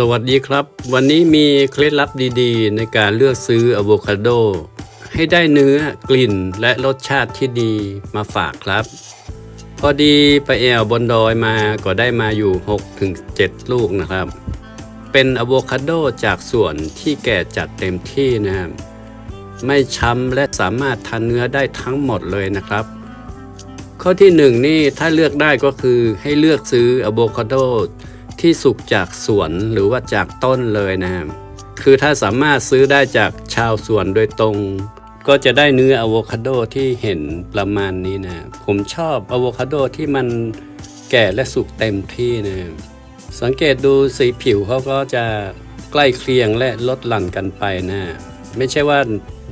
สวัสดีครับ วันนี้มีเคล็ดลับดีๆ ในการเลือกซื้ออะโวคาโด ให้ได้เนื้อกลิ่นและรสชาติที่ดีมาฝากครับ พอดีไปแอวบนดอยมาก็ได้มาอยู่ 6-7 ลูกนะครับ เป็นอะโวคาโดจากสวนที่แก่จัดเต็มที่นะครับไม่ช้ำและสามารถทานเนื้อได้ทั้งหมดเลยนะครับ ข้อที่หนึ่งนี่ถ้าเลือกได้ก็คือให้เลือกซื้ออะโวคาโด ที่สุกจากสวนหรือว่าจากต้นเลยนะครับคือถ้าสามารถซื้อได้จากชาวสวนโดยตรง ก็จะได้เนื้ออะโวคาโดที่เห็นประมาณนี้นะ ผมชอบอะโวคาโดที่มันแก่และสุกเต็มที่นะสังเกตดูสีผิวเขาก็จะใกล้เคียงและลดหลั่นกันไปนะ ไม่ใช่ว่า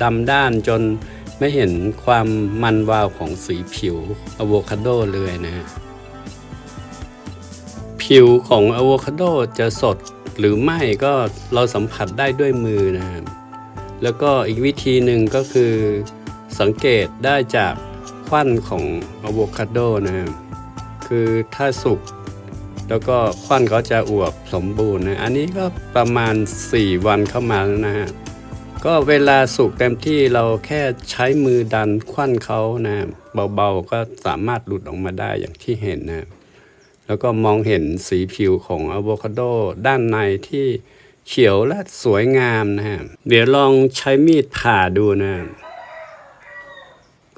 ดำด้านจนไม่เห็นความมันวาวของสีผิวอะโวคาโดเลยนะ ผิวของอะโวคาโดจะสดหรือไม่ก็เราสัมผัสได้ด้วยมือนะครับ แล้วก็อีกวิธีหนึ่งก็คือสังเกตได้จากควันของอะโวคาโดนะครับ คือถ้าสุกแล้วก็ควันเขาจะอวบสมบูรณ์นะ อันนี้ก็ประมาณ 4 วันเข้ามาแล้วนะฮะ ก็เวลาสุกเต็มที่เราแค่ใช้มือดันควันเขานะ เบาๆก็สามารถหลุดออกมาได้อย่างที่เห็นนะ แล้วก็มองเห็นสีผิวของอะโวคาโดด้านในที่เขียวและสวยงามนะฮะ เดี๋ยวลองใช้มีดผ่าดูนะ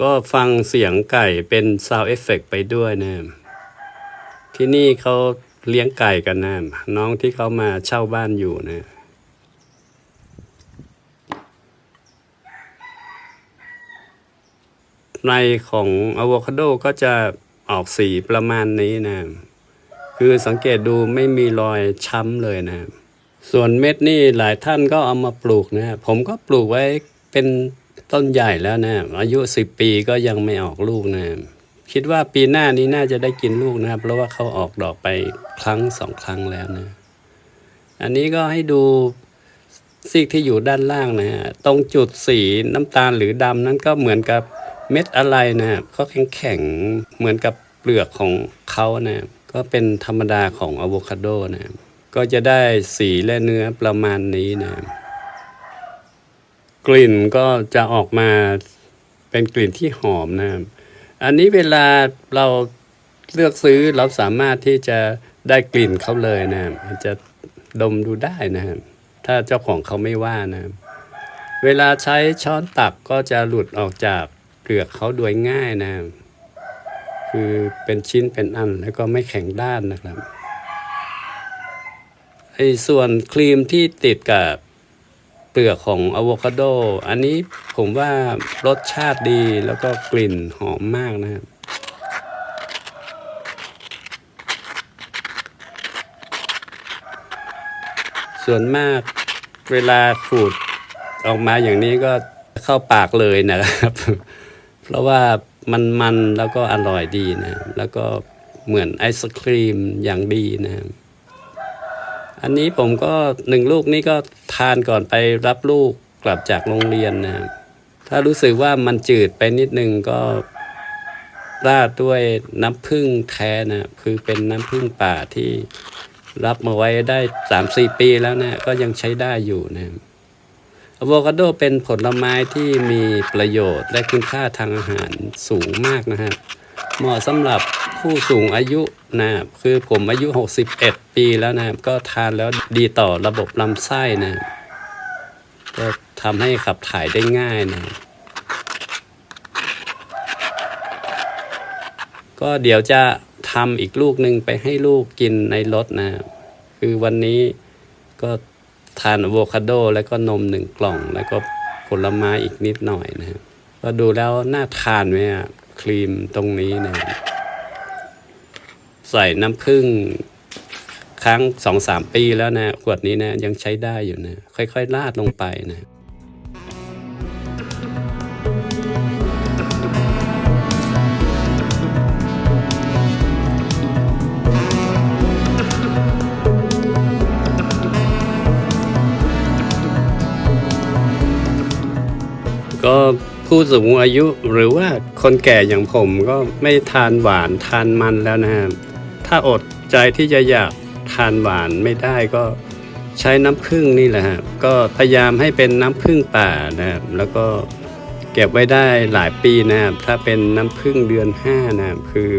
ก็ฟังเสียงไก่เป็นซาวเอฟเฟกไปด้วยนะที่นี่เขาเลี้ยงไก่กันนะน้องที่เขามาเช่าบ้านอยู่นะในของอะโวคาโดก็จะออกสีประมาณนี้นะ คือสังเกตดูไม่มีรอยช้ำเลยนะครับส่วนเม็ดนี่หลายท่านก็เอามาปลูกนะผมก็ปลูกไว้เป็นต้นใหญ่แล้วนะอายุสิบปีก็ยังไม่ออกลูกนะคิดว่าปีหน้านี้น่าจะได้กินลูกนะครับ เพราะว่าเขาออกดอกไปครั้งสองครั้งแล้วนะ อันนี้ก็ให้ดูซีกที่อยู่ด้านล่างนะฮะตรงจุดสีน้ำตาลหรือดำนั้นก็เหมือนกับเม็ดอะไรนะเขาแข็งแข็งเหมือนกับเปลือกของเขานะ ก็เป็นธรรมดาของอะโวคาโดนะก็จะได้สีและเนื้อประมาณนี้นะกลิ่นก็จะออกมาเป็นกลิ่นที่หอมนะครับอันนี้เวลาเราเลือกซื้อเราสามารถที่จะได้กลิ่นเขาเลยนะครับอาจจะดมดูได้นะครับถ้าเจ้าของเขาไม่ว่านะครับเวลาใช้ช้อนตักก็จะหลุดออกจากเปลือกเขาโดยง่ายนะครับ คือเป็นชิ้นเป็นอันแล้วก็ไม่แข็งด้านนะครับไอ้ส่วนครีมที่ติดกับเปลือกของอะโวคาโด อันนี้ผมว่ารสชาติดีแล้วก็กลิ่นหอมมากนะครับส่วนมากเวลาขูดออกมาอย่างนี้ก็เข้าปากเลยนะครับ เพราะว่ามันมันแล้วก็อร่อยดีนะ แล้วก็เหมือนไอศครีมอย่างดีนะ อันนี้ผมก็หนึ่งลูกนี่ก็ทานก่อนไปรับลูกกลับจากโรงเรียนนะ ถ้ารู้สึกว่ามันจืดไปนิดนึงก็ราดด้วยน้ำผึ้งแท้นะ คือเป็นน้ำผึ้งป่าที่รับมาไว้ได้สามสี่ปีแล้วนะ ก็ยังใช้ได้อยู่นะ อะโวคาโดเป็นผลไม้ที่มีประโยชน์และคุณค่าทางอาหารสูงมากนะครับ เหมาะสำหรับผู้สูงอายุนะครับคือผมอายุ 61 ปีแล้วนะครับ ก็ทานแล้วดีต่อระบบลำไส้นะครับก็ทำให้ขับถ่ายได้ง่ายนะครับก็เดี๋ยวจะทำอีกลูกหนึ่งไปให้ลูกกินในรถนะครับคือวันนี้ก็ ทานอะโวคาโด แล้วก็นมหนึ่งกล่อง แล้วก็ผลไม้อีกนิดหน่อยนะครับก็ดูแล้วน่าทานไหมอะครีมตรงนี้นะใส่น้ำผึ้งครั้งสองสามปีแล้วนะขวดนี้นะยังใช้ได้อยู่นะ ค่อยๆราดลงไปนะ ก็ผู้สูงอายุหรือว่าคนแก่อย่างผมก็ไม่ทานหวานทานมันแล้วนะครับถ้าอดใจที่จะอยากทานหวานไม่ได้ก็ใช้น้ำผึ้งนี่แหละฮะก็พยายามให้เป็นน้ำผึ้งป่านะครับแล้วก็เก็บไว้ได้หลายปีนะครับถ้าเป็นน้ำผึ้งเดือนห้านะครับคือ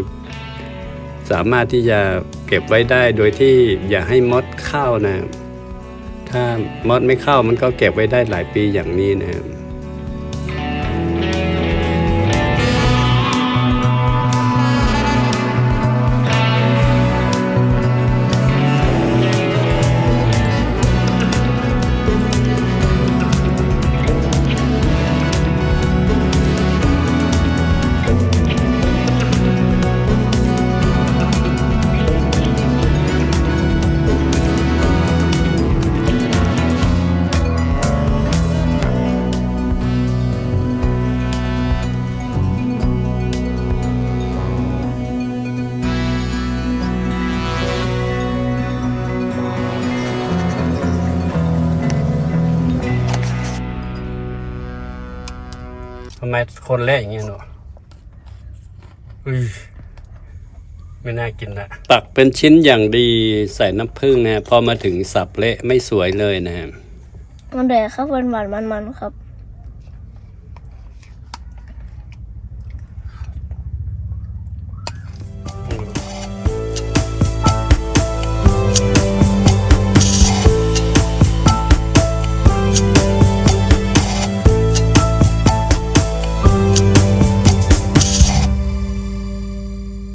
สามารถที่จะเก็บไว้ได้โดยที่อย่าให้มดเข้านะครับถ้ามดไม่เข้ามันก็เก็บไว้ได้หลายปีอย่างนี้นะครับ ทำไมคนเละอย่างเงี้ยเนาะอุ้ยไม่น่ากินละตักเป็นชิ้นอย่างดีใส่น้ำผึ้งนะพอมาถึงสับเละไม่สวยเลยนะครับมันแดกครับหวานหวานมันมันๆครับ